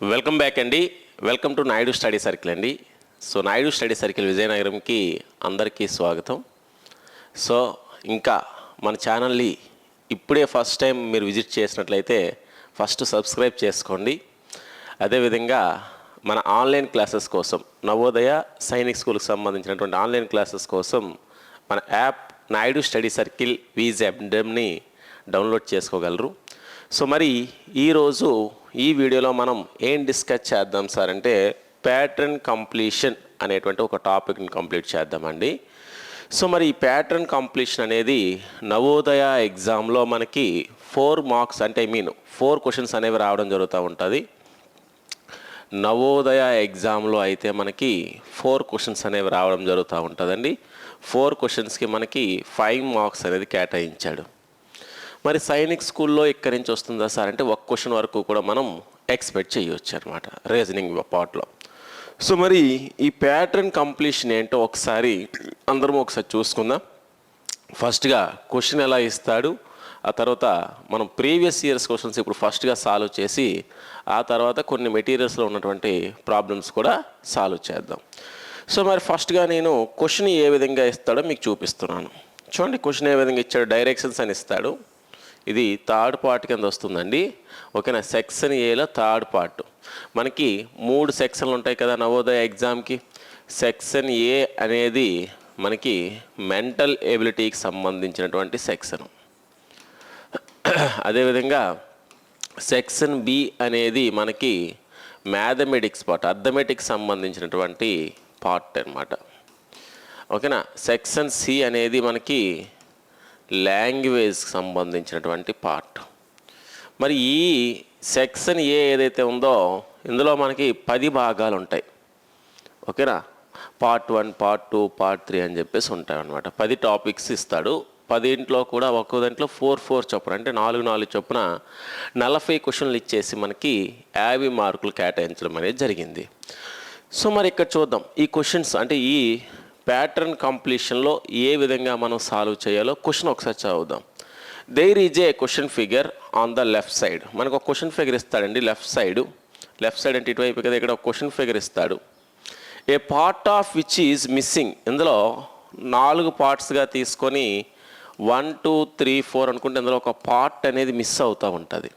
Welcome back అండి. Welcome to Naidu study circle అండి. So Naidu study circle విజయనగరంకి అందరికీ స్వాగతం. సో ఇంకా మన ఛానల్ని ఇప్పుడే ఫస్ట్ టైం మీరు విజిట్ చేసినట్లయితే ఫస్ట్ సబ్స్క్రైబ్ చేసుకోండి. అదేవిధంగా మన ఆన్లైన్ క్లాసెస్ కోసం నవోదయ సైనిక్ స్కూల్కి సంబంధించినటువంటి ఆన్లైన్ క్లాసెస్ కోసం మన యాప్ నాయుడు స్టడీ సర్కిల్ వీజ్ యాప్ని డౌన్లోడ్ చేసుకోగలరు. సో మరి ఈరోజు ఈ వీడియోలో మనం ఏం డిస్కస్ చేద్దాం సార్ అంటే ప్యాటర్న్ కంప్లీషన్ అనేటువంటి ఒక టాపిక్ని కంప్లీట్ చేద్దామండి. సో మరి ఈ ప్యాటర్న్ కంప్లీషన్ అనేది నవోదయ ఎగ్జామ్లో మనకి ఫోర్ మార్క్స్ అంటే ఐ మీన్ ఫోర్ క్వశ్చన్స్ అనేవి రావడం జరుగుతూ ఉంటుంది. నవోదయ ఎగ్జామ్లో అయితే మనకి ఫోర్ క్వశ్చన్స్ అనేవి రావడం జరుగుతూ ఉంటుందండి. ఫోర్ క్వశ్చన్స్కి మనకి ఫైవ్ మార్క్స్ అనేది కేటాయించాడు. మరి సైనిక్ స్కూల్లో ఇక్కడి నుంచి వస్తుందా సార్? అంటే ఒక క్వశ్చన్ వరకు కూడా మనం ఎక్స్పెక్ట్ చేయొచ్చు అనమాట రీజనింగ్ పార్ట్లో. సో మరి ఈ ప్యాటర్న్ కంప్లీషన్ ఏంటో ఒకసారి అందరం ఒకసారి చూసుకుందాం. ఫస్ట్గా క్వశ్చన్ ఎలా ఇస్తాడు? ఆ తర్వాత మనం ప్రీవియస్ ఇయర్స్ క్వశ్చన్స్ ఇప్పుడు ఫస్ట్గా సాల్వ్ చేసి ఆ తర్వాత కొన్ని మెటీరియల్స్లో ఉన్నటువంటి ప్రాబ్లమ్స్ కూడా సాల్వ్ చేద్దాం. సో మరి ఫస్ట్గా నేను క్వశ్చన్ ఏ విధంగా ఇస్తాడో మీకు చూపిస్తున్నాను. చూడండి క్వశ్చన్ ఏ విధంగా ఇచ్చాడు డైరెక్షన్స్ అని ఇస్తాడు. ఇది థర్డ్ పార్ట్ కింద వస్తుందండి. ఓకేనా? సెక్షన్ ఏలో థర్డ్ పార్ట్. మనకి మూడు సెక్షన్లు ఉంటాయి కదా నవోదయ ఎగ్జామ్కి. సెక్షన్ ఏ అనేది మనకి మెంటల్ ఎబిలిటీకి సంబంధించినటువంటి సెక్షన్ అదేవిధంగా సెక్షన్ బి అనేది మనకి మ్యాథమెటిక్స్ పార్ట్ అర్థమెటిక్స్ సంబంధించినటువంటి పార్ట్ అనమాట ఓకేనా? సెక్షన్ సి అనేది మనకి లాంగ్వేజ్కి సంబంధించినటువంటి పార్ట్. మరి ఈ సెక్షన్ ఏ ఏదైతే ఉందో ఇందులో మనకి పది భాగాలు ఉంటాయి ఓకేనా? Part one part two part three అని చెప్పేసి ఉంటాయి అనమాట పది టాపిక్స్ ఇస్తాడు. పదింట్లో కూడా ఒక్కో దాంట్లో ఫోర్ ఫోర్ చొప్పున అంటే నాలుగు నాలుగు చొప్పున నలభై క్వశ్చన్లు ఇచ్చేసి మనకి యాభై మార్కులు కేటాయించడం అనేది జరిగింది. సో మరి ఇక్కడ చూద్దాం. ఈ క్వశ్చన్స్ అంటే ఈ ప్యాటర్న్ కంప్లీషన్లో ఏ విధంగా మనం సాల్వ్ చేయాలో క్వశ్చన్ ఒకసారి చదువుదాం. There is a question figure on the left side మనకు ఒక క్వశ్చన్ ఫిగర్ ఇస్తాడండి లెఫ్ట్ సైడ్ లెఫ్ట్ సైడ్ అంటే ఇటువైపు కదా ఇక్కడ ఒక క్వశ్చన్ ఫిగర్ ఇస్తాడు. A part of which is missing ఇందులో నాలుగు పార్ట్స్గా తీసుకొని వన్ టూ త్రీ ఫోర్ అనుకుంటే ఇందులో ఒక పార్ట్ అనేది మిస్ అవుతూ ఉంటుంది.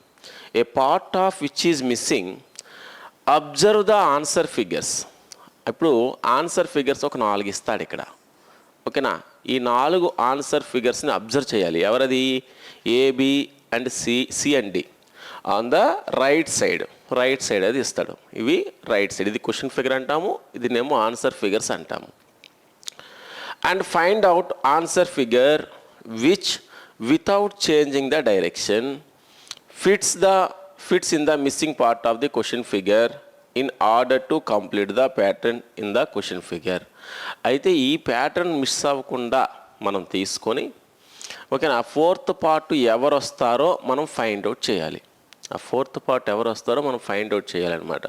A part of which is missing observe the answer figures ఇప్పుడు ఆన్సర్ ఫిగర్స్ ఒక నాలుగు ఇస్తాడు ఇక్కడ. ఓకేనా? ఈ నాలుగు ఆన్సర్ ఫిగర్స్ని అబ్జర్వ్ చేయాలి. ఎవరది? A B and C C and D on the right side. Right side అది ఇస్తాడు. ఇవి రైట్ సైడ్. ఇది క్వశ్చన్ ఫిగర్ అంటాము ఇదినేమో ఆన్సర్ ఫిగర్స్ అంటాము. And find out answer figure which without changing the direction fits the fits in the missing part of the question figure. In order to complete the pattern in the question figure అయితే ఈ pattern miss అవ్వకుండా మనం తీసుకొని ఓకేనా ఆ fourth part ఎవరు వస్తారో మనం ఫైండ్ అవుట్ చేయాలి. ఆ ఫోర్త్ పార్ట్ ఎవరు వస్తారో మనం ఫైండ్ అవుట్ చేయాలన్నమాట.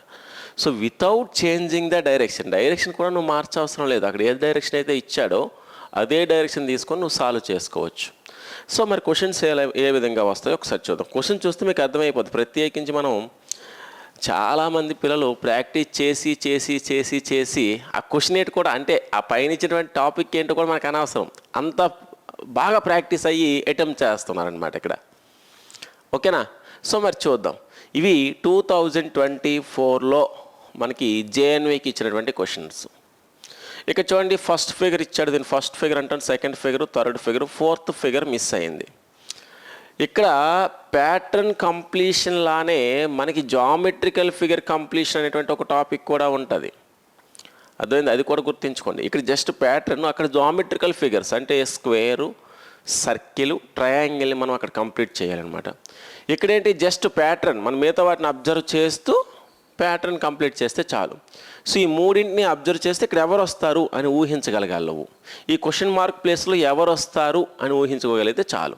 So without changing the direction direction కూడా నువ్వు మార్చవసరం లేదు. అక్కడ ఏ డైరెక్షన్ అయితే ఇచ్చాడో అదే డైరెక్షన్ తీసుకొని నువ్వు సాల్వ్ చేసుకోవచ్చు. సో మరి క్వశ్చన్స్ ఏ ఏ విధంగా వస్తాయో ఒకసారి చూద్దాం. క్వశ్చన్ చూస్తే మీకు అర్థమైపోతుంది ప్రత్యేకించి మనం చాలామంది పిల్లలు ప్రాక్టీస్ చేసి చేసి చేసి చేసి ఆ క్వశ్చన్ ఏంటి కూడా అంటే ఆ పైన ఇచ్చినటువంటి టాపిక్ ఏంటో కూడా మనకు అనవసరం. అంత బాగా ప్రాక్టీస్ అయ్యి అటెంప్ట్ చేస్తున్నారనమాట ఇక్కడ. ఓకేనా? సో మరి చూద్దాం. ఇవి టూ థౌజండ్ ట్వంటీ ఫోర్లో మనకి జేఎన్వికి ఇచ్చినటువంటి క్వశ్చన్స్. ఇక చూడండి ఫస్ట్ ఫిగర్ ఇచ్చాడు దీని ఫస్ట్ ఫిగర్ అంటాను second figure third figure fourth figure miss అయింది. ఇక్కడ ప్యాటర్న్ కంప్లీషన్ లానే మనకి జామెట్రికల్ ఫిగర్ కంప్లీషన్ అనేటువంటి ఒక టాపిక్ కూడా ఉంటుంది. అర్థమైంది? అది కూడా గుర్తుంచుకోండి. ఇక్కడ జస్ట్ ప్యాటర్న్ అక్కడ జామెట్రికల్ ఫిగర్స్ అంటే స్క్వేరు సర్కిల్ ట్రయాంగిల్ని మనం అక్కడ కంప్లీట్ చేయాలన్నమాట. ఇక్కడేంటి జస్ట్ ప్యాటర్న్ మనం మిగతా వాటిని అబ్జర్వ్ చేస్తూ ప్యాటర్న్ కంప్లీట్ చేస్తే చాలు. సో ఈ మూడింటిని అబ్జర్వ్ చేస్తే ఇక్కడ ఎవరు వస్తారు అని ఊహించగలగాలి నువ్వు. ఈ క్వశ్చన్ మార్క్ ప్లేస్లో ఎవరు వస్తారు అని ఊహించుకోగలిగితే చాలు.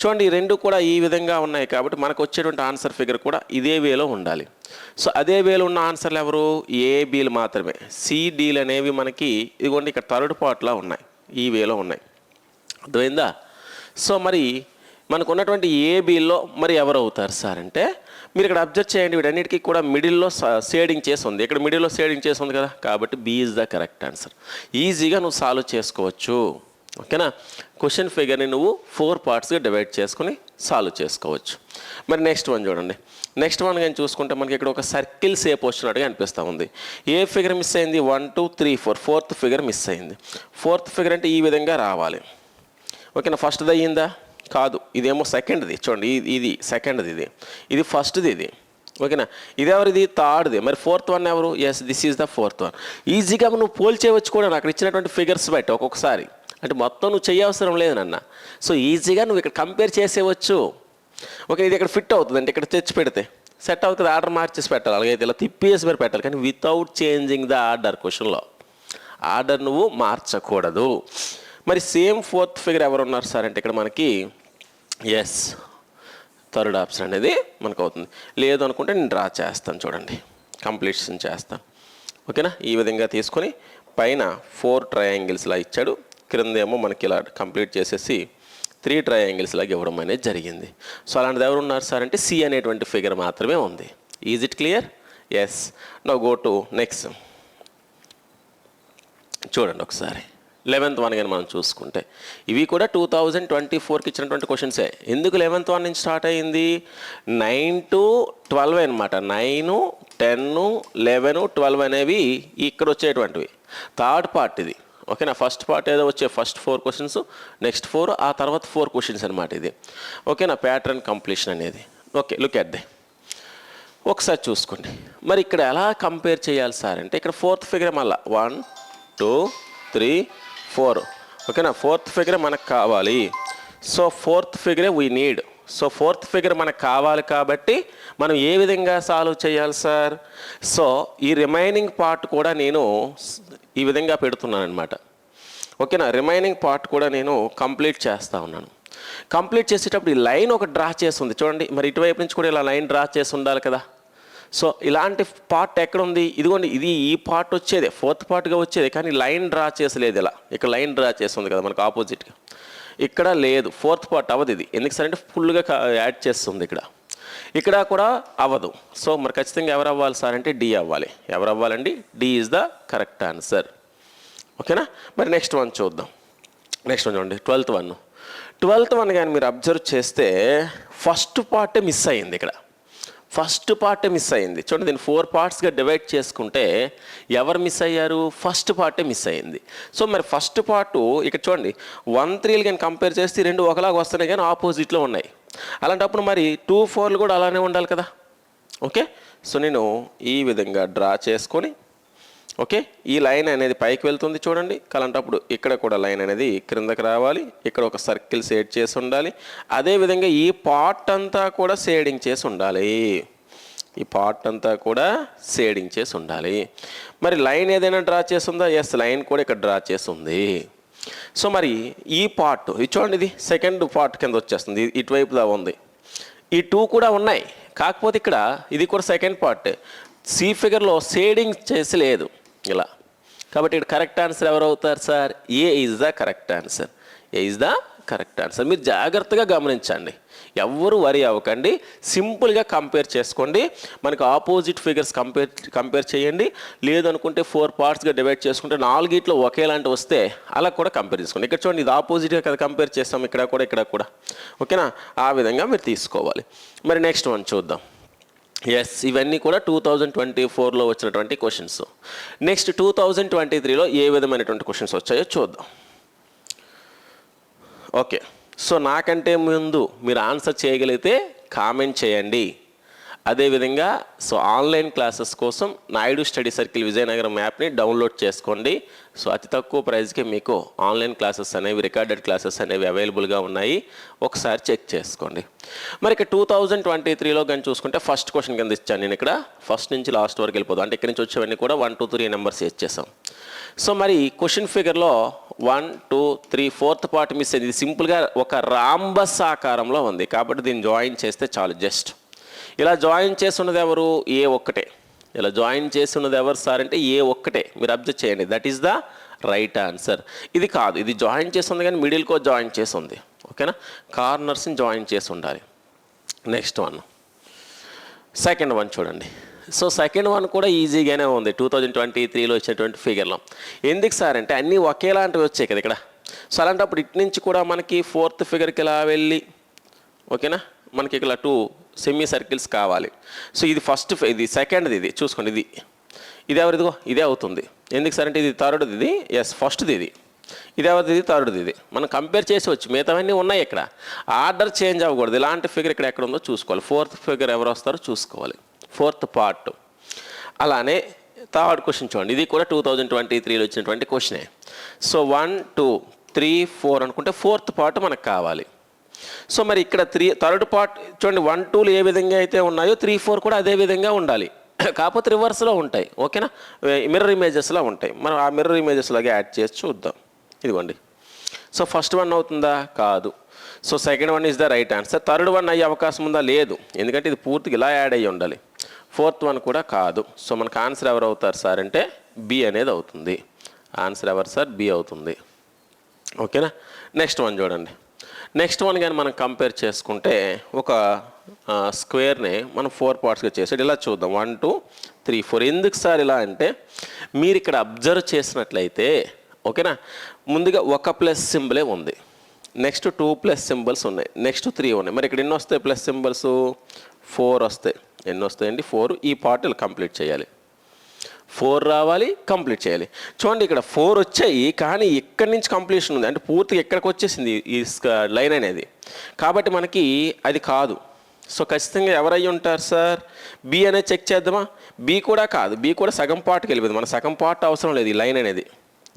చూడండి ఈ రెండు కూడా ఈ విధంగా ఉన్నాయి కాబట్టి మనకు వచ్చేటువంటి ఆన్సర్ ఫిగర్ కూడా ఇదే వేలో ఉండాలి. సో అదే వేలో ఉన్న ఆన్సర్లు ఎవరు? ఏబీలు మాత్రమే. సిడీలు అనేవి మనకి ఇదిగోండి ఇక్కడ థర్డ్ పార్ట్లో ఉన్నాయి. ఈ వేలో ఉన్నాయి. అర్థమైందా? సో మరి మనకు ఉన్నటువంటి ఏబీలో మరి ఎవరు అవుతారు సార్ అంటే మీరు ఇక్కడ అబ్జర్వ్ చేయండి వీటన్నిటికీ కూడా మిడిల్లో షేడింగ్ చేసి ఉంది. ఇక్కడ మిడిల్లో షేడింగ్ చేసి ఉంది కదా. కాబట్టి B is the correct answer ఈజీగా నువ్వు సాల్వ్ చేసుకోవచ్చు. ఓకేనా? క్వశ్చన్ ఫిగర్ని నువ్వు ఫోర్ పార్ట్స్గా డివైడ్ చేసుకుని సాల్వ్ చేసుకోవచ్చు. మరి నెక్స్ట్ వన్ చూడండి. నెక్స్ట్ వన్ కానీ చూసుకుంటే మనకి ఇక్కడ ఒక సర్కిల్ సేప్ వచ్చినట్టుగా అనిపిస్తూ ఉంది. ఏ ఫిగర్ మిస్ అయింది? One two three four fourth figure miss అయింది. ఫోర్త్ ఫిగర్ అంటే ఈ విధంగా రావాలి. ఓకేనా? ఫస్ట్ది అయ్యిందా? కాదు. ఇదేమో సెకండ్ది చూడండి. ఇది సెకండ్ది ఇది. ఇది ఫస్ట్ది ఇది. ఓకేనా? ఇది ఎవరిది? థర్డ్ది. మరి ఫోర్త్ వన్ ఎవరు? Yes this is the fourth one ఈజీగా నువ్వు పోల్చేయవచ్చు కూడా. అక్కడ ఇచ్చినటువంటి ఫిగర్స్ బట్టి ఒక్కొక్కసారి. అంటే మొత్తం నువ్వు చేయవసరం లేదు నాన్న. సో ఈజీగా నువ్వు ఇక్కడ కంపేర్ చేసేవచ్చు. ఓకే ఇది ఇక్కడ ఫిట్ అవుతుంది అంటే ఇక్కడ తెచ్చి పెడితే. సెట్ అవుతుంది ఆర్డర్ మార్చేసి పెట్టాలి. అలాగైతే ఇలా తిప్పేసి మరి పెట్టాలి. కానీ వితౌట్ చేంజింగ్ ద ఆర్డర్ క్వశ్చన్లో ఆర్డర్ నువ్వు మార్చకూడదు. మరి సేమ్ ఫోర్త్ ఫిగర్ ఎవరు ఉన్నారు సార్ అంటే ఇక్కడ మనకి? ఎస్ థర్డ్ ఆప్షన్ అనేది మనకు అవుతుంది. లేదు అనుకుంటే నేను డ్రా చేస్తాను చూడండి. కంప్లీషన్ చేస్తాను. ఓకేనా ఈ విధంగా తీసుకొని పైన ఫోర్ ట్రయాంగిల్స్లా ఇచ్చాడు. క్రిందేమో మనకి ఇలా కంప్లీట్ చేసేసి త్రీ ట్రయాంగిల్స్ లాగా ఇవ్వడం అనేది జరిగింది. సో అలాంటిది ఎవరు ఉన్నారు సార్ అంటే సి అనేటువంటి ఫిగర్ మాత్రమే ఉంది. Is it clear yes no go to next చూడండి ఒకసారి. లెవెన్త్ వన్ కానీ మనం చూసుకుంటే. ఇవి కూడా టూ థౌజండ్ ట్వంటీ ఫోర్కి ఇచ్చినటువంటి క్వశ్చన్సే ఎందుకు లెవెన్త్ వన్ నుంచి స్టార్ట్ అయ్యింది నైన్ టు ట్వెల్వ్ అనమాట నైన్ టెన్ లెవెన్ ట్వెల్వ్ అనేవి ఇక్కడ వచ్చేటువంటివి. థర్డ్ పార్ట్ ఇది. ఓకేనా ఫస్ట్ పార్ట్ ఏదో వచ్చే first four questions next four ఆ తర్వాత ఫోర్ క్వశ్చన్స్ అనమాట ఇది. ఓకేనా ప్యాటర్న్ కంప్లీషన్ అనేది. ఓకే లుక్ ఎట్ దే ఒకసారి చూసుకోండి. మరి ఇక్కడ ఎలా కంపేర్ చేయాలి సార్ అంటే ఇక్కడ ఫోర్త్ ఫిగర్ మళ్ళా. వన్ టూ త్రీ ఫోర్ ఓకేనా ఫోర్త్ ఫిగర్ మనకు కావాలి. So fourth ఫిగరే we need so fourth figure మనకు కావాలి కాబట్టి మనం ఏ విధంగా సాల్వ్ చేయాలి సార్ సో ఈ రిమైనింగ్ పార్ట్ కూడా నేను ఈ విధంగా పెడుతున్నాను అనమాట ఓకేనా? రిమైనింగ్ పార్ట్ కూడా నేను కంప్లీట్ చేస్తూ ఉన్నాను. కంప్లీట్ చేసేటప్పుడు ఈ లైన్ ఒక డ్రా చేస్తుంది. చూడండి మరి ఇటువైపు నుంచి కూడా ఇలా లైన్ డ్రా చేసి ఉండాలి కదా. సో ఇలాంటి పార్ట్ ఎక్కడ ఉంది? ఇదిగోండి ఇది ఈ పార్ట్ వచ్చేదే. ఫోర్త్ పార్ట్గా వచ్చేది కానీ లైన్ డ్రా చేసలేదు ఇలా. ఇక్కడ లైన్ డ్రా చేస్తుంది కదా మనకు ఆపోజిట్గా ఇక్కడ లేదు. ఫోర్త్ పార్ట్ అవ్వదు ఇది. ఎందుకు సార్ అంటే ఫుల్గా యాడ్ చేస్తుంది ఇక్కడ. ఇక్కడ కూడా అవ్వదు. సో మరి ఖచ్చితంగా ఎవరు అవ్వాలి సార్ అంటే డి అవ్వాలి. ఎవరు అవ్వాలండి D is the correct answer ఓకేనా మరి నెక్స్ట్ వన్ చూద్దాం. నెక్స్ట్ వన్ చూడండి. ట్వెల్త్ వన్ ట్వెల్త్ వన్ కానీ మీరు అబ్జర్వ్ చేస్తే ఫస్ట్ పార్టే మిస్ అయింది ఇక్కడ. ఫస్ట్ పార్టే మిస్ అయింది. చూడండి దీన్ని ఫోర్ పార్ట్స్గా డివైడ్ చేసుకుంటే ఎవరు మిస్ అయ్యారు? ఫస్ట్ పార్టే మిస్ అయింది. సో మరి ఫస్ట్ పార్ట్ ఇక్కడ చూడండి వన్ త్రీలు కానీ కంపేర్ చేస్తే రెండు ఒకలాగా వస్తున్నాయి కానీ ఆపోజిట్లో ఉన్నాయి. అలాంటప్పుడు మరి టూ ఫోర్లు కూడా అలానే ఉండాలి కదా? ఓకే? సో నేను ఈ విధంగా డ్రా చేసుకొని ఓకే? ఈ లైన్ అనేది పైకి వెళ్తుంది చూడండి. అలాంటప్పుడు ఇక్కడ కూడా లైన్ అనేది క్రిందకి రావాలి. ఇక్కడ ఒక సర్కిల్ షేడ్ చేసి ఉండాలి. అదేవిధంగా ఈ పార్ట్ అంతా కూడా షేడింగ్ చేసి ఉండాలి. ఈ పార్ట్ అంతా కూడా షేడింగ్ చేసి ఉండాలి. మరి లైన్ ఏదైనా డ్రా చేస్తుందా ఎస్ లైన్ కూడా ఇక్కడ డ్రా చేసి ఉంది. సో మరి ఈ పార్ట్ ఇది చూడండి ఇది సెకండ్ పార్ట్ కింద వచ్చేస్తుంది. ఇటువైపులా ఉంది? ఈ టూ కూడా ఉన్నాయి. కాకపోతే ఇక్కడ ఇది కూడా సెకండ్ పార్ట్. సి ఫిగర్లో షేడింగ్ చేసి లేదు. ఇలా. కాబట్టి ఇక్కడ కరెక్ట్ ఆన్సర్ ఎవరు అవుతారు sir A is the correct answer A is the correct answer మీరు జాగ్రత్తగా గమనించండి. ఎవరు వరి అవ్వకండి. సింపుల్గా కంపేర్ చేసుకోండి. మనకు ఆపోజిట్ ఫిగర్స్ కంపేర్ కంపేర్ చేయండి. లేదనుకుంటే ఫోర్ పార్ట్స్గా డివైడ్ చేసుకుంటే నాలుగిట్లో ఒకేలాంటి వస్తే అలా కూడా కంపేర్ చేసుకోండి. ఇక్కడ చూడండి ఇది ఆపోజిట్గా కదా కంపేర్ చేస్తాం. ఇక్కడ కూడా ఇక్కడ కూడా. ఓకేనా ఆ విధంగా మీరు తీసుకోవాలి. మరి నెక్స్ట్ వన్ చూద్దాం. ఎస్ ఇవన్నీ కూడా టూ థౌజండ్ ట్వంటీ ఫోర్లో వచ్చినటువంటి questions next two thousand twenty త్రీలో ఏ విధమైనటువంటి క్వశ్చన్స్ వచ్చాయో చూద్దాం. ఓకే సో నాకంటే ముందు మీరు ఆన్సర్ చేయగలిగితే కామెంట్ చేయండి. అదేవిధంగా సో ఆన్లైన్ క్లాసెస్ కోసం నాయుడు స్టడీ సర్కిల్ విజయనగరం యాప్ని డౌన్లోడ్ చేసుకోండి. సో అతి తక్కువ ప్రైస్కి మీకు ఆన్లైన్ క్లాసెస్ అనేవి రికార్డెడ్ క్లాసెస్ అనేవి అవైలబుల్గా ఉన్నాయి. ఒకసారి చెక్ చేసుకోండి. మరి ఇక టూ థౌజండ్ ట్వంటీ త్రీలో కానీ చూసుకుంటే ఫస్ట్ క్వశ్చన్ కింద ఇచ్చాను నేను ఇక్కడ. ఫస్ట్ నుంచి లాస్ట్ వరకు వెళ్ళిపోతాం అంటే ఇక్కడి నుంచి వచ్చేవన్నీ కూడా వన్ టూ త్రీ నెంబర్స్ ఇచ్చేసాం సో మరి question ఫిగర్లో one two three fourth part miss అయింది. ఇది సింపుల్గా ఒక రాంబస్ ఆకారంలో ఉంది. కాబట్టి దీన్ని జాయిన్ చేస్తే చాలు జస్ట్. ఇలా జాయిన్ చేస్తున్నది ఎవరు? ఏ ఒక్కటే. ఇలా జాయిన్ చేస్తున్నది ఎవరు సార్ అంటే ఏ ఒక్కటే. మీరు అబ్జర్వ్ చేయండి. That is the right answer ఇది కాదు. ఇది జాయిన్ చేసి ఉంది కానీ మిడిల్కో జాయిన్ చేసి ఉంది ఓకేనా కార్నర్స్ని జాయిన్ చేసి ఉండాలి. నెక్స్ట్ వన్ సెకండ్ వన్ చూడండి. సో సెకండ్ వన్ కూడా ఈజీగానే ఉంది. టూ థౌజండ్ ట్వంటీ త్రీలో వచ్చినటువంటి ఫిగర్లో ఎందుకు సార్ అంటే అన్నీ ఒకేలాంటివి వచ్చాయి కదా ఇక్కడ. సో అలాంటప్పుడు ఇటు నుంచి కూడా మనకి ఫోర్త్ ఫిగర్కి ఇలా వెళ్ళి ఓకేనా మనకి ఇక్కడ టూ సెమీ సర్కిల్స్ కావాలి. సో ఇది ఫస్ట్ ఇది సెకండ్ది ఇది. చూసుకోండి ఇది. ఇది ఎవరిదిగో ఇదే అవుతుంది. ఎందుకు సార్ అంటే ఇది థర్డ్ది ఇది? ఎస్ ఫస్ట్ది ఇది. ఇది ఎవరిది ఇది? థర్డ్ది ఇది. మనం కంపేర్ చేసి మిగతావన్నీ ఉన్నాయి ఇక్కడ. ఆర్డర్ చేంజ్ అవ్వకూడదు. ఇలాంటి ఫిగర్ ఇక్కడ ఎక్కడ ఉందో చూసుకోవాలి. ఫోర్త్ ఫిగర్ ఎవరు వస్తారో చూసుకోవాలి. Fourth part. అలానే థర్డ్ క్వశ్చన్ చూడండి. ఇది కూడా టూ థౌజండ్ ట్వంటీ త్రీలో వచ్చినటువంటి క్వశ్చనే. So one two three four అనుకుంటే ఫోర్త్ పార్ట్ మనకు కావాలి. సో మరి ఇక్కడ త్రీ థర్డ్ పార్ట్ చూడండి వన్ టూలు ఏ విధంగా అయితే ఉన్నాయో త్రీ ఫోర్ కూడా అదే విధంగా ఉండాలి. కాకపోతే రివర్స్లో ఉంటాయి ఓకేనా? మిర్రర్ ఇమేజెస్లో ఉంటాయి. మనం ఆ మిర్రర్ ఇమేజెస్లాగే యాడ్ చేసి చూద్దాం. ఇదిగోండి. సో ఫస్ట్ వన్ అవుతుందా? కాదు. So second one is the right answer third one అయ్యే అవకాశం ఉందా? లేదు. ఎందుకంటే ఇది పూర్తిగా ఇలా యాడ్ అయ్యి ఉండాలి. ఫోర్త్ వన్ కూడా కాదు. సో మనకు ఆన్సర్ ఎవరు అవుతారు సార్ అంటే బి అనేది అవుతుంది. ఆన్సర్ ఎవరు సార్? బి అవుతుంది. ఓకేనా? నెక్స్ట్ వన్ చూడండి. నెక్స్ట్ వన్ కానీ మనం కంపేర్ చేసుకుంటే ఒక స్క్వేర్ని మనం ఫోర్ పార్ట్స్గా చేసాడు ఇలా చూద్దాం. వన్ టూ త్రీ ఫోర్ ఎందుకు సార్ ఇలా అంటే మీరు ఇక్కడ అబ్జర్వ్ చేసినట్లయితే ఓకేనా? ముందుగా ఒక ప్లస్ సింబలే ఉంది. నెక్స్ట్ టూ ప్లస్ సింబల్స్ ఉన్నాయి. నెక్స్ట్ త్రీ ఉన్నాయి. మరి ఇక్కడ ఎన్ని వస్తాయి ప్లస్ సింబల్స్ ఫోర్ వస్తాయి. ఎన్ని వస్తాయండి? ఫోర్ ఈ పార్ట్ కంప్లీట్ చేయాలి. ఫోర్ రావాలి కంప్లీట్ చేయాలి. చూడండి ఇక్కడ ఫోర్ వచ్చాయి కానీ ఇక్కడి నుంచి కంప్లీషన్ ఉంది. అంటే పూర్తిగా ఎక్కడికి వచ్చేసింది ఈ లైన్ అనేది. కాబట్టి మనకి అది కాదు. సో ఖచ్చితంగా ఎవరై ఉంటారు సార్ బి అనేది చెక్ చేద్దామా? బి కూడా కాదు. బి కూడా సగం పార్ట్కి వెళ్ళిపోయింది. మన సగం పార్ట్ అవసరం లేదు ఈ లైన్ అనేది.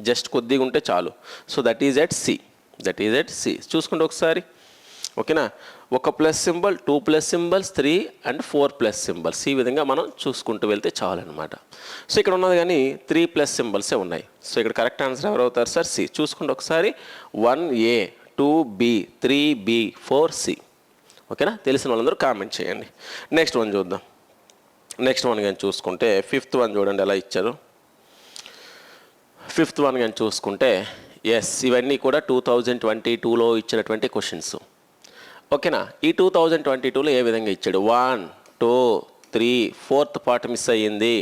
జస్ట్ కొద్దిగా ఉంటే చాలు. So that is at C that is at C చూసుకోండి ఒకసారి. ఓకేనా? ఒక plus symbol two plus symbols three and four plus symbols. ఈ విధంగా మనం చూసుకుంటూ వెళ్తే చాలు అనమాట సో ఇక్కడ ఉన్నది కానీ త్రీ ప్లస్ సింబల్సే ఉన్నాయి. సో ఇక్కడ కరెక్ట్ ఆన్సర్ ఎవరు అవుతారు సార్? సి. చూసుకోండి ఒకసారి. One A two B three B four C. ఓకేనా? తెలిసిన వాళ్ళందరూ కామెంట్ చేయండి. నెక్స్ట్ వన్ చూద్దాం. నెక్స్ట్ వన్ కానీ చూసుకుంటే ఫిఫ్త్ వన్ చూడండి ఎలా ఇచ్చారు. ఫిఫ్త్ వన్ కానీ చూసుకుంటే ఎస్ ఇవన్నీ కూడా టూ థౌజండ్ ట్వంటీ టూలో ఇచ్చినటువంటి క్వశ్చన్స్. ఓకేనా? ఈ టూ థౌజండ్ ట్వంటీ టూలో ఏ విధంగా ఇచ్చాడు? One two three fourth part miss అయ్యింది.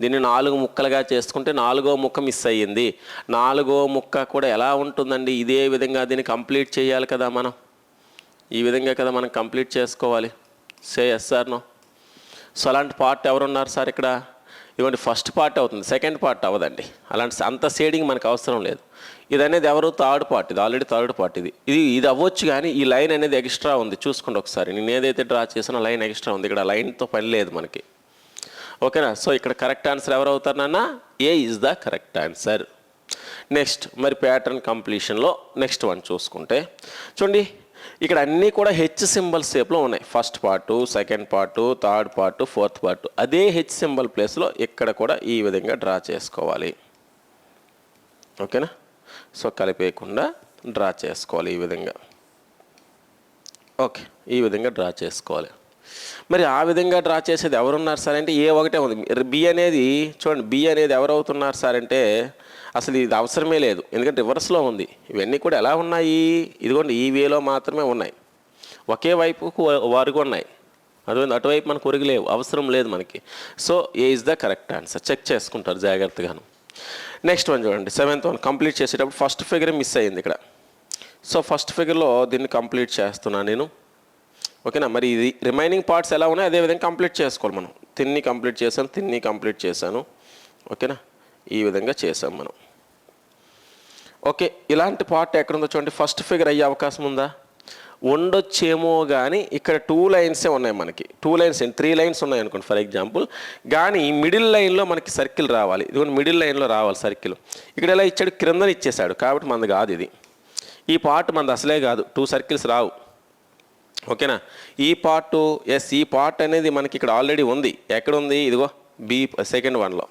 దీన్ని నాలుగు ముక్కలుగా చేసుకుంటే నాలుగో ముక్క మిస్ అయ్యింది. నాలుగో ముక్క కూడా ఎలా ఉంటుందండి? ఇదే విధంగా దీన్ని కంప్లీట్ చేయాలి కదా మనం. ఈ విధంగా కదా మనం కంప్లీట్ చేసుకోవాలి. Say yes sir no so అలాంటి పార్ట్ ఎవరున్నారు సార్ ఇక్కడ? ఇవ్వండి ఫస్ట్ పార్ట్ అవుతుంది సెకండ్ పార్ట్ అవ్వదండి. అలాంటి అంత షేడింగ్ మనకు అవసరం లేదు. ఇది అనేది ఎవరు? థర్డ్ పార్ట్ ఇది ఆల్రెడీ థర్డ్ పార్ట్ ఇది. ఇది ఇది అవ్వచ్చు కానీ ఈ లైన్ అనేది ఎక్స్ట్రా ఉంది. చూసుకోండి ఒకసారి. నేను ఏదైతే డ్రా చేసినా లైన్ ఎక్స్ట్రా ఉంది. ఇక్కడ లైన్తో పని లేదు మనకి. ఓకేనా? సో ఇక్కడ కరెక్ట్ ఆన్సర్ ఎవరు అవుతారన్నా A is the correct answer next మరి ప్యాటర్న్ కంప్లీషన్లో నెక్స్ట్ వన్ చూసుకుంటే. చూడండి ఇక్కడ అన్నీ కూడా హెచ్ సింబల్ షేప్లో ఉన్నాయి. First part second part third part fourth part అదే హెచ్ సింబల్ ప్లేస్లో ఇక్కడ కూడా ఈ విధంగా డ్రా చేసుకోవాలి. ఓకేనా సో కలిపేయకుండా డ్రా చేసుకోవాలి ఈ విధంగా. ఓకే ఈ విధంగా డ్రా చేసుకోవాలి. మరి ఆ విధంగా డ్రా చేసేది ఎవరున్నారు సార్ అంటే ఏ ఒకటే ఉంది. బి అనేది చూడండి బి అనేది ఎవరు అవుతున్నారు సార్ అంటే అసలు ఇది అవసరమే లేదు. ఎందుకంటే రివర్స్లో ఉంది. ఇవన్నీ కూడా ఎలా ఉన్నాయి? ఇదిగోండి ఈ వేలో మాత్రమే ఉన్నాయి. ఒకే వైపుకు వారికి ఉన్నాయి. అటువంటి అటువైపు మనకు ఒరిగి లేవు. అవసరం లేదు మనకి. So A is the correct answer check చేసుకుంటారు జాగ్రత్తగాను. నెక్స్ట్ వన్ చూడండి. సెవెంత్ వన్ కంప్లీట్ చేసేటప్పుడు ఫస్ట్ ఫిగర్ మిస్ అయ్యింది ఇక్కడ. సో ఫస్ట్ ఫిగర్లో దీన్ని కంప్లీట్ చేస్తున్నాను నేను. ఓకేనా? మరి ఇది రిమైనింగ్ పార్ట్స్ ఎలా ఉన్నాయో అదే విధంగా కంప్లీట్ చేసుకోవాలి మనం. తిన్ని కంప్లీట్ చేశాను తిన్ని కంప్లీట్ చేశాను. ఓకేనా? ఈ విధంగా చేసాం మనం. ఓకే ఇలాంటి పార్ట్ ఎక్కడుందో చూడండి. ఫస్ట్ ఫిగర్ అయ్యే అవకాశం ఉందా? ఉండొచ్చేమో కానీ ఇక్కడ టూ లైన్సే ఉన్నాయి మనకి. టూ లైన్స్ త్రీ లైన్స్ ఉన్నాయి అనుకోండి ఫర్ ఎగ్జాంపుల్ కానీ మిడిల్ లైన్లో మనకి సర్కిల్ రావాలి. ఇదిగోండి మిడిల్ లైన్లో రావాలి సర్కిల్ ఇక్కడ ఎలా ఇచ్చాడు? క్రిందని ఇచ్చేశాడు. కాబట్టి మనది కాదు ఇది. ఈ పార్ట్ మనది అసలే కాదు. టూ సర్కిల్స్ రావు. ఓకేనా? ఈ పార్ట్ ఎస్ ఈ పార్ట్ అనేది మనకి ఇక్కడ ఆల్రెడీ ఉంది. ఎక్కడ ఉంది ఇదిగో బి సెకండ్ వన్లో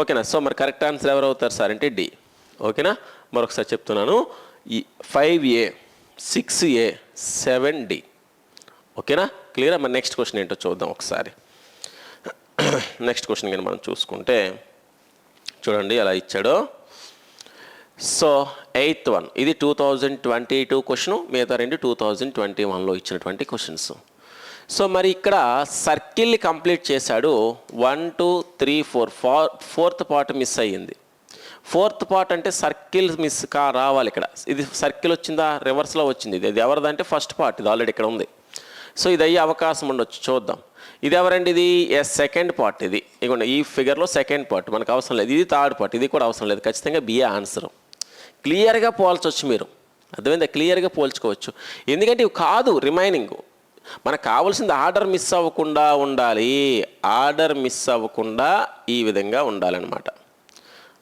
ఓకేనా? సో మరి కరెక్ట్ ఆన్సర్ ఎవరు అవుతారు సార్ అంటే డి ఓకేనా? మరొకసారి చెప్తున్నాను. ఈ five A six A seven D ఓకేనా? క్లియరా మరి నెక్స్ట్ క్వశ్చన్ ఏంటో చూద్దాం ఒకసారి. నెక్స్ట్ క్వశ్చన్ కానీ మనం చూసుకుంటే చూడండి ఎలా ఇచ్చాడో. సో ఎయిత్ వన్ ఇది two thousand twenty two question మిగతా రెండు టూ థౌజండ్ ట్వంటీ వన్లో ఇచ్చినటువంటి క్వశ్చన్స్ సో మరి ఇక్కడ సర్కిల్ని కంప్లీట్ చేశాడు. One two three four fourth part miss అయ్యింది. ఫోర్త్ పార్ట్ అంటే సర్కిల్ మిస్ కా రావాలి ఇక్కడ. ఇది సర్కిల్ వచ్చిందా? రివర్స్లో వచ్చింది. ఇది ఇది ఎవరిదంటే ఫస్ట్ పార్ట్ ఇది ఆల్రెడీ ఇక్కడ ఉంది. సో ఇది అయ్యే అవకాశం ఉండొచ్చు. చూద్దాం. ఇది ఎవరండి ఇది? ఎస్ సెకండ్ పార్ట్ ఇది. ఇగోండి ఈ ఫిగర్లో సెకండ్ పార్ట్ మనకు అవసరం లేదు. ఇది థర్డ్ పార్ట్ ఇది కూడా అవసరం లేదు. ఖచ్చితంగా బిఏ ఆన్సర్ క్లియర్గా పోల్చవచ్చు మీరు. అర్థమైందా? క్లియర్గా పోల్చుకోవచ్చు. ఎందుకంటే ఇవి కాదు రిమైనింగ్. మనకు కావాల్సింది ఆర్డర్ మిస్ అవ్వకుండా ఉండాలి. ఆర్డర్ మిస్ అవ్వకుండా ఈ విధంగా ఉండాలన్నమాట.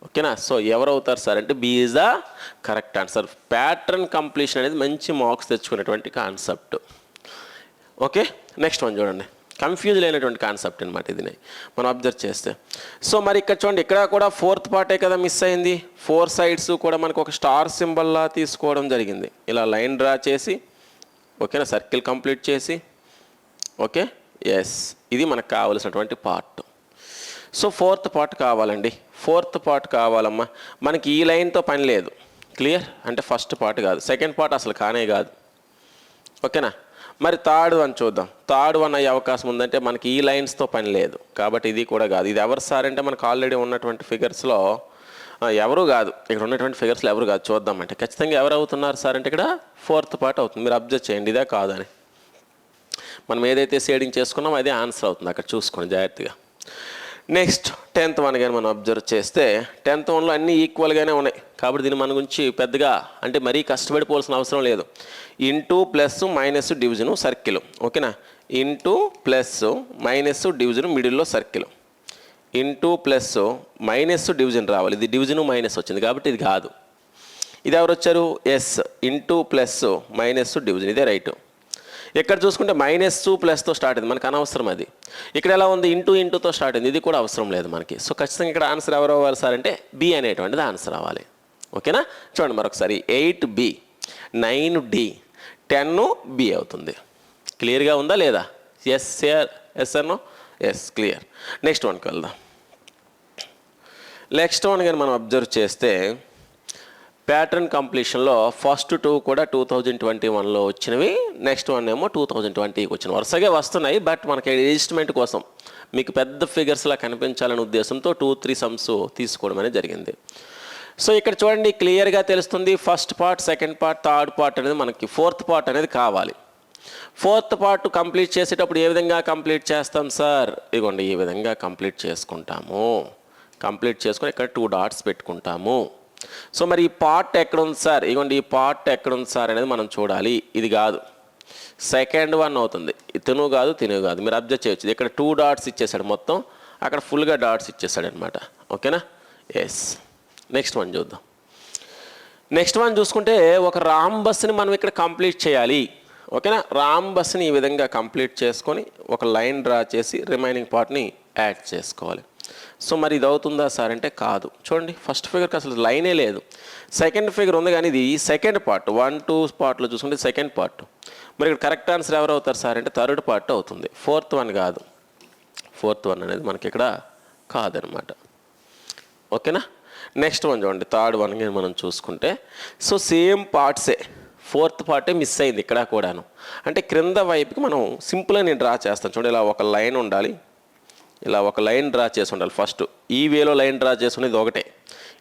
ఓకేనా? సో ఎవరవుతారు సార్ అంటే B is the correct answer. Pattern completion అనేది మంచి మార్క్స్ తెచ్చుకునేటువంటి కాన్సెప్ట్. ఓకే? నెక్స్ట్ వన్ చూడండి. కన్ఫ్యూజ్ లేనటువంటి కాన్సెప్ట్ అనమాట ఇది మనం అబ్జర్వ్ చేస్తే. సో మరి ఇక్కడ చూడండి ఇక్కడ కూడా ఫోర్త్ పార్టే కదా మిస్ అయింది? ఫోర్ సైడ్స్ కూడా మనకు ఒక స్టార్ సింబల్లా తీసుకోవడం జరిగింది. ఇలా లైన్ డ్రా చేసి ఓకేనా సర్కిల్ కంప్లీట్ చేసి ఓకే ఎస్ ఇది మనకు కావలసినటువంటి పార్ట్ సో ఫోర్త్ పార్ట్ కావాలండి. ఫోర్త్ పార్ట్ కావాలమ్మా. మనకి ఈ లైన్తో పని లేదు. క్లియర్ అంటే ఫస్ట్ పార్ట్ కాదు. సెకండ్ పార్ట్ అసలు కానే కాదు. ఓకేనా మరి థర్డ్ వన్ చూద్దాం. థర్డ్ వన్ అయ్యే అవకాశం ఉందంటే మనకి ఈ లైన్స్తో పని లేదు. కాబట్టి ఇది కూడా కాదు. ఇది ఎవరు సార్ అంటే మనకు ఆల్రెడీ ఉన్నటువంటి ఫిగర్స్లో ఎవరు కాదు. ఇక్కడ ఉన్నటువంటి ఫిగర్స్లో ఎవరు కాదు. చూద్దామంటే. ఖచ్చితంగా ఎవరు అవుతున్నారు సార్ అంటే ఇక్కడ ఫోర్త్ పార్ట్ అవుతుంది. మీరు అబ్జర్వ్ చేయండి. ఇదే కాదని. మనం ఏదైతే షేడింగ్ చేసుకున్నామో అదే ఆన్సర్ అవుతుంది. అక్కడ చూసుకోండి జాగ్రత్తగా. నెక్స్ట్ టెన్త్ వన్ కానీ మనం అబ్జర్వ్ చేస్తే టెన్త్ వన్లో అన్నీ ఈక్వల్గానే ఉన్నాయి. కాబట్టి దీన్ని మన గురించి పెద్దగా అంటే మరీ కష్టపడిపోవాల్సిన అవసరం లేదు. Into plus minus division circle ఓకేనా? ఇంటూ ప్లస్ మైనస్ డివిజన్ మిడిల్లో circle into plus minus division రావాలి. ఇది డివిజన్ మైనస్ వచ్చింది కాబట్టి ఇది కాదు. ఇది ఎవరు వచ్చారు? Yes into plus minus division ఇదే రైట్ ఇక్కడ చూసుకుంటే మైనస్ టూ ప్లస్తో స్టార్ట్ అయింది. మనకు అనవసరం అది. ఇక్కడ ఎలా ఉంది? ఇంటూ ఇంటూతో స్టార్ట్ అయింది. ఇది కూడా అవసరం లేదు మనకి. సో ఖచ్చితంగా ఇక్కడ ఆన్సర్ ఎవరు అవ్వాలి సార్ అంటే బి అనేటువంటిది ఆన్సర్ అవ్వాలి. ఓకేనా చూడండి మరొకసారి. Eight B nine D ten B అవుతుంది. క్లియర్గా ఉందా లేదా? ఎస్ సార్ ఎస్ అన్నో ఎస్ క్లియర్ నెక్స్ట్ వన్కి వెళ్దాం. నెక్స్ట్ వన్ కానీ మనం అబ్జర్వ్ చేస్తే ప్యాటర్న్ కంప్లీషన్లో ఫస్ట్ టూ కూడా టూ థౌజండ్ ట్వంటీ వన్లో వచ్చినవి నెక్స్ట్ వన్ ఏమో టూ థౌజండ్ ట్వంటీకి వచ్చిన వరుసగా వస్తున్నాయి బట్ మనకి రిజిస్ట్మెంట్ కోసం మీకు పెద్ద ఫిగర్స్లా కనిపించాలనే ఉద్దేశంతో టూ త్రీ సమ్స్ తీసుకోవడం అనేది జరిగింది. సో ఇక్కడ చూడండి క్లియర్గా తెలుస్తుంది first part second part third part అనేది మనకి ఫోర్త్ పార్ట్ అనేది కావాలి. ఫోర్త్ పార్ట్ కంప్లీట్ చేసేటప్పుడు ఏ విధంగా కంప్లీట్ చేస్తాం సార్? ఇదిగోండి ఈ విధంగా కంప్లీట్ చేసుకుంటాము. కంప్లీట్ చేసుకొని ఇక్కడ టూ డాట్స్ పెట్టుకుంటాము. సో మరి ఈ పార్ట్ ఎక్కడుంది సార్? ఇదిగోండి ఈ పార్ట్ ఎక్కడుంది సార్ అనేది మనం చూడాలి. ఇది కాదు. సెకండ్ వన్ అవుతుంది. తిను కాదు తిను కాదు. మీరు అబ్జర్వ్ చేయొచ్చు. ఇక్కడ టూ డాట్స్ ఇచ్చేసాడు మొత్తం. అక్కడ ఫుల్గా డాట్స్ ఇచ్చేసాడు అనమాట ఓకేనా? ఎస్ నెక్స్ట్ వన్ చూద్దాం. నెక్స్ట్ వన్ చూసుకుంటే ఒక రామ్ బస్ని మనం ఇక్కడ కంప్లీట్ చేయాలి. ఓకేనా? రామ్ బస్ని ఈ విధంగా కంప్లీట్ చేసుకొని ఒక లైన్ డ్రా చేసి రిమైనింగ్ పార్ట్ని యాడ్ చేసుకోవాలి. సో మరి ఇది అవుతుందా సార్? అంటే కాదు. చూడండి ఫస్ట్ ఫిగర్కి అసలు లైనే లేదు. సెకండ్ ఫిగర్ ఉంది కానీ ఇది సెకండ్ పార్ట్ వన్ టూ పార్ట్లో చూసుకుంటే సెకండ్ పార్ట్ మరి ఇక్కడ కరెక్ట్ ఆన్సర్ ఎవరు అవుతారు సార్? అంటే థర్డ్ పార్ట్ అవుతుంది. ఫోర్త్ వన్ కాదు. ఫోర్త్ వన్ అనేది మనకి ఇక్కడ కాదనమాట. ఓకేనా? నెక్స్ట్ వన్ చూడండి. థర్డ్ వన్ మనం చూసుకుంటే సో సేమ్ పార్ట్సే ఫోర్త్ పార్టే మిస్ అయింది ఇక్కడ కూడాను. అంటే క్రింద వైపుకి మనం సింపుల్గా నేను డ్రా చేస్తాను. చూడండి ఇలా ఒక లైన్ ఉండాలి. ఇలా ఒక లైన్ డ్రా చేసి ఉండాలి ఫస్ట్. ఈ వేలో లైన్ డ్రా చేసుకునేది ఒకటే.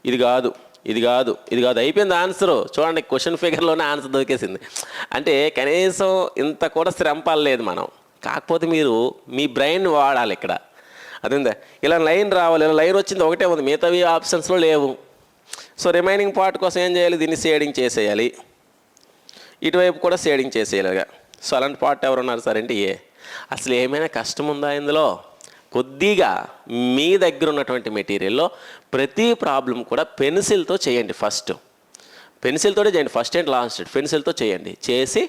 ఇది కాదు ఇది కాదు ఇది కాదు. అయిపోయింది ఆన్సర్. చూడండి క్వశ్చన్ ఫిగర్లోనే ఆన్సర్ దొరికేసింది. అంటే కనీసం ఇంత కూడా శ్రమ లేదు మనం. కాకపోతే మీరు మీ బ్రెయిన్ వాడాలి ఇక్కడ. అదేందా? ఇలా లైన్ రావాలి ఇలా లైన్ వచ్చింది ఒకటే ఉంది. మిగతావి ఆప్షన్స్లో లేవు. సో రిమైనింగ్ పార్ట్ కోసం ఏం చేయాలి? దీన్ని షేడింగ్ చేసేయాలి. ఇటువైపు కూడా షేడింగ్ చేసేయాలిగా. సో అలాంటి పార్ట్ ఎవరు ఉన్నారు సార్? అంటే ఏ. అసలు ఏమైనా కష్టం ఉందా ఇందులో? కొద్దిగా మీ దగ్గర ఉన్నటువంటి మెటీరియల్లో ప్రతి ప్రాబ్లం కూడా పెన్సిల్తో చేయండి ఫస్ట్. పెన్సిల్తోనే చేయండి ఫస్ట్ అండ్ లాస్ట్ పెన్సిల్తో చేయండి. చేసి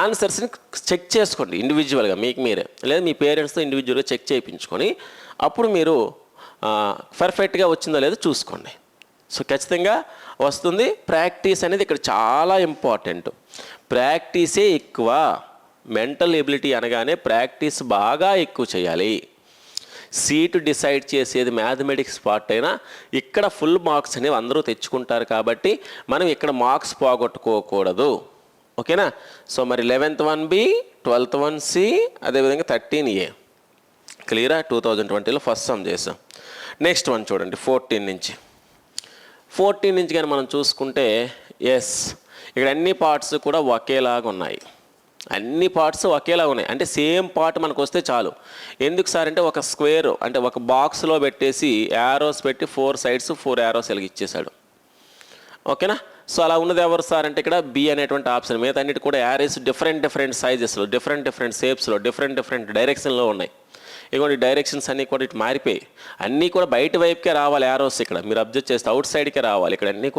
ఆన్సర్స్ని చెక్ చేసుకోండి ఇండివిజువల్గా మీకు మీరే. లేదా మీ పేరెంట్స్తో ఇండివిజువల్గా చెక్ చేయించుకొని అప్పుడు మీరు పర్ఫెక్ట్గా వచ్చిందో లేదో చూసుకోండి. సో ఖచ్చితంగా వస్తుంది. ప్రాక్టీస్ అనేది ఇక్కడ చాలా ఇంపార్టెంట్. ప్రాక్టీసే ఎక్కువ. మెంటల్ ఎబిలిటీ అనగానే ప్రాక్టీస్ బాగా ఎక్కువ చేయాలి. సీటు డిసైడ్ చేసేది మ్యాథమెటిక్స్ పార్ట్ అయినా ఇక్కడ ఫుల్ మార్క్స్ అనేవి అందరూ తెచ్చుకుంటారు కాబట్టి మనం ఇక్కడ మార్క్స్ పోగొట్టుకోకూడదు. ఓకేనా? సో మరి eleventh one B twelfth one C అదేవిధంగా థర్టీన్ ఏ. క్లియరా? టూ థౌజండ్ ట్వంటీలో ఫస్ట్ సమ్ చేసాం. నెక్స్ట్ వన్ చూడండి ఫోర్టీన్ నుంచి. ఫోర్టీన్ నుంచి కానీ మనం చూసుకుంటే ఎస్ ఇక్కడ అన్ని పార్ట్స్ కూడా ఒకేలాగా ఉన్నాయి అన్ని పార్ట్స్ ఒకేలాగా ఉన్నాయి. అంటే సేమ్ పార్ట్ మనకు వస్తే చాలు. ఎందుకు సార్ అంటే ఒక స్క్వేర్ అంటే ఒక బాక్స్లో పెట్టేసి యారోస్ పెట్టి ఫోర్ సైడ్స్ ఫోర్ యారోస్ ఇచ్చేసాడు ఓకేనా? సో అలా ఉన్నది ఎవరు సార్ అంటే ఇక్కడ బి అనేటువంటి ఆప్షన్ మిగతా అన్నిటి కూడా యారేస్ డిఫరెంట్ డిఫరెంట్ సైజెస్లో డిఫరెంట్ డిఫరెంట్ షేప్స్లో డిఫరెంట్ డిఫరెంట్ డైరెక్షన్లో ఉన్నాయి. ఇదిగోండి డైరెక్షన్స్ అన్నీ కూడా ఇటు మారిపోయి అన్నీ కూడా బయట వైపుకే రావాలి యారోస్ ఇక్కడ. మీరు అబ్జర్వ్ చేస్తే అవుట్ సైడ్కే రావాలి. ఇక్కడ అన్నీ